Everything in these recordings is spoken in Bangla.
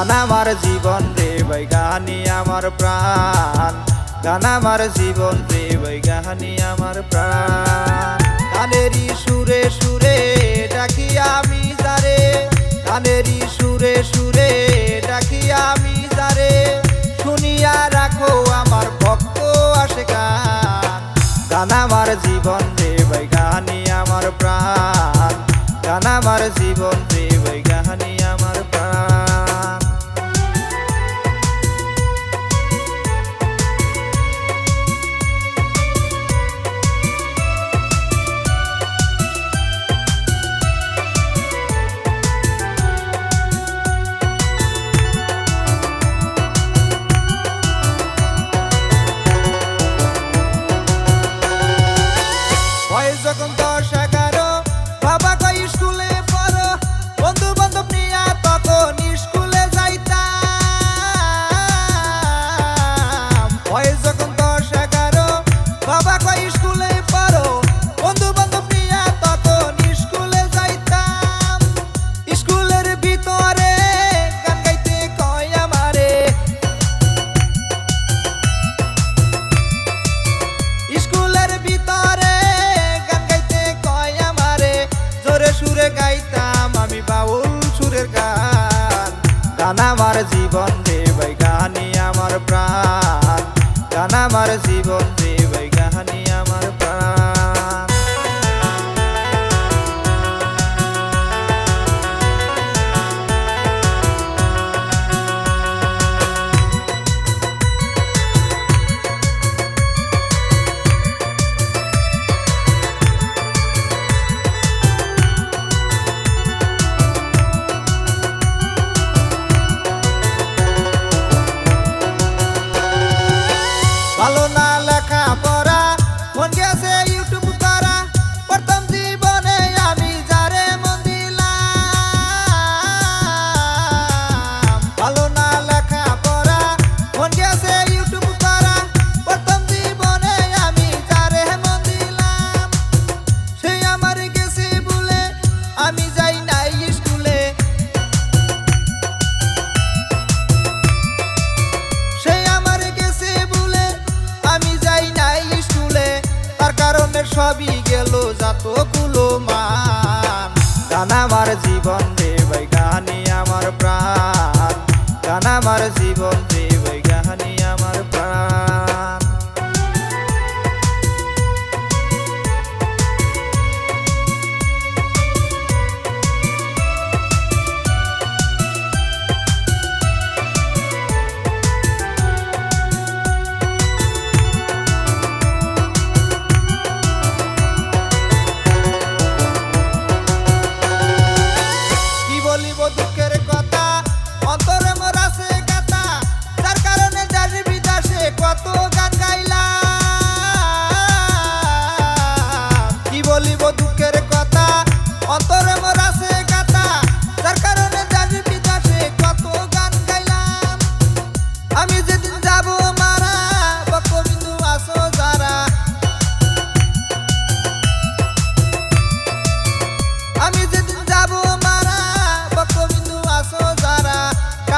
গান আমার জীবন রে ভাই গানি আমার প্রাণ। গান আমার জীবন রে ভাই গানি আমার প্রাণ। গানেরই সুরে সুরে ডাকি আমি যারে গানেরই সুরে সুরে ডাকি আমি যারে শুনিয়া রাখো আমার ভক্ত আসে গান। গান আমার জীবন রে ভাই গানি আমার প্রাণ। গান আমার জীবন রে সুরে গাইতাম আমি বাউল সুরের গান। গান আমার জীবন দেবাই গানি আমার প্রাণ। গান আমার জীবন রে ভালো না আমার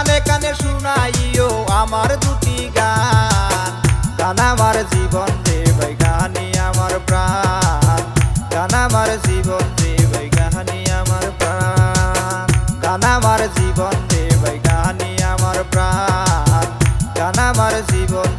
কানে কানে শুনাইও আমার দুটি গান। গান আমার জীবন ভাই গানি আমার প্রাণ। গান আমার জীবন ভাই গানি আমার প্রাণ। গান আমার জীবন ভাই গানি আমার প্রাণ। গান আমার জীবন